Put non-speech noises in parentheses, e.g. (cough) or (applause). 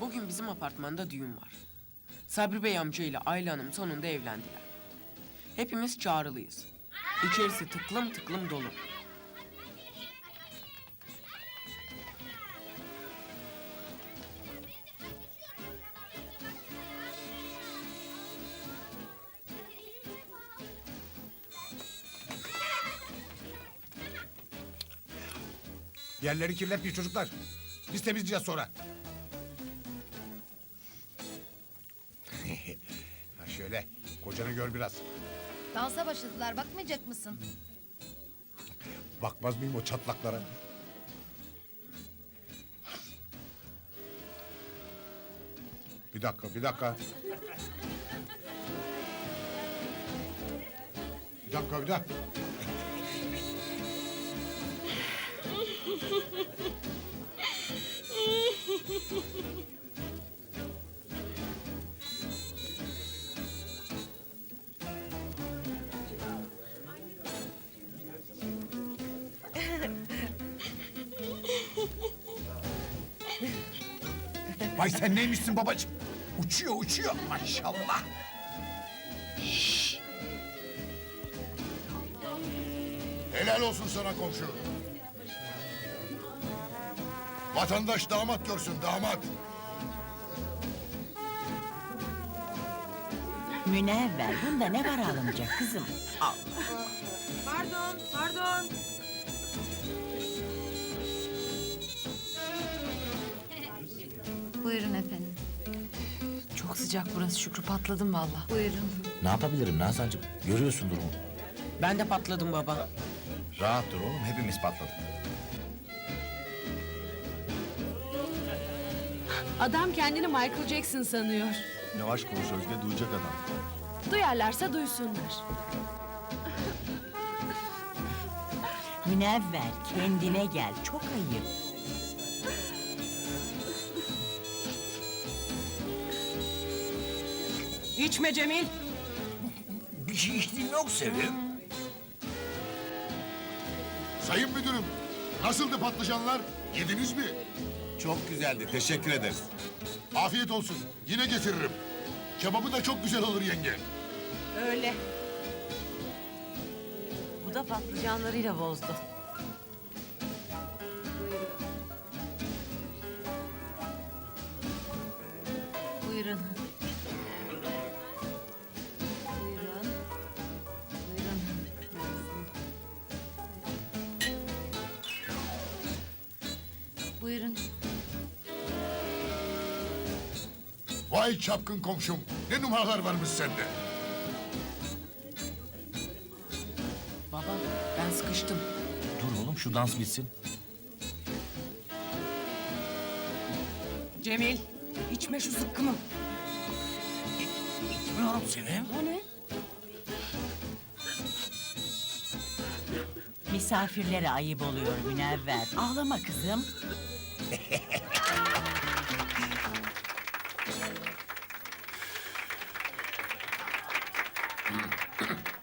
Bugün bizim apartmanda düğün var. Sabri Bey amca ile Ayla Hanım sonunda evlendiler. Hepimiz çağrılıyız. İçerisi tıklım tıklım dolu. Yerleri kirletmeyin çocuklar. Biz temizleyeceğiz sonra. Şöyle, kocanı gör biraz. Dansa başladılar bakmayacak mısın? Bakmaz mıyım o çatlaklara? Bir dakika, bir dakika. Bir dakika, bir dakika. Vay sen neymişsin babacığım? Uçuyor, uçuyor. Maşallah. Helal olsun sana komşu. Vatandaş damat görsün damat. Münevver bunda ne var alınacak kızım? Al. Pardon, pardon. Buyurun efendim. Çok sıcak burası Şükrü patladım valla. Buyurun. Ne yapabilirim Nazancığım? Görüyorsun durumu. Ben de patladım baba. Rahat dur oğlum hepimiz patladık. Adam kendini Michael Jackson sanıyor. Yavaş konuş Özge duyacak adam. Duyarlarsa duysunlar. Münevver kendine gel çok ayıp. İçme Cemil. Bir şey içtiğim yok Sevim. Sayın müdürüm, nasıldı patlıcanlar? Yediniz mi? Çok güzeldi teşekkür ederiz. Afiyet olsun. Yine getiririm. Kebabı da çok güzel olur yenge. Öyle. Bu da patlıcanlarıyla bozdu. Buyurun. Buyurun. Buyurun. Vay çapkın komşum. Ne numaralar varmış sende. Baba ben sıkıştım. Dur oğlum şu dans bitsin. Cemil içme şu zıkkımı. İçmiyorum Sevim. Misafirlere ayıp oluyor Münevver. Ağlama kızım. Thank (laughs) you.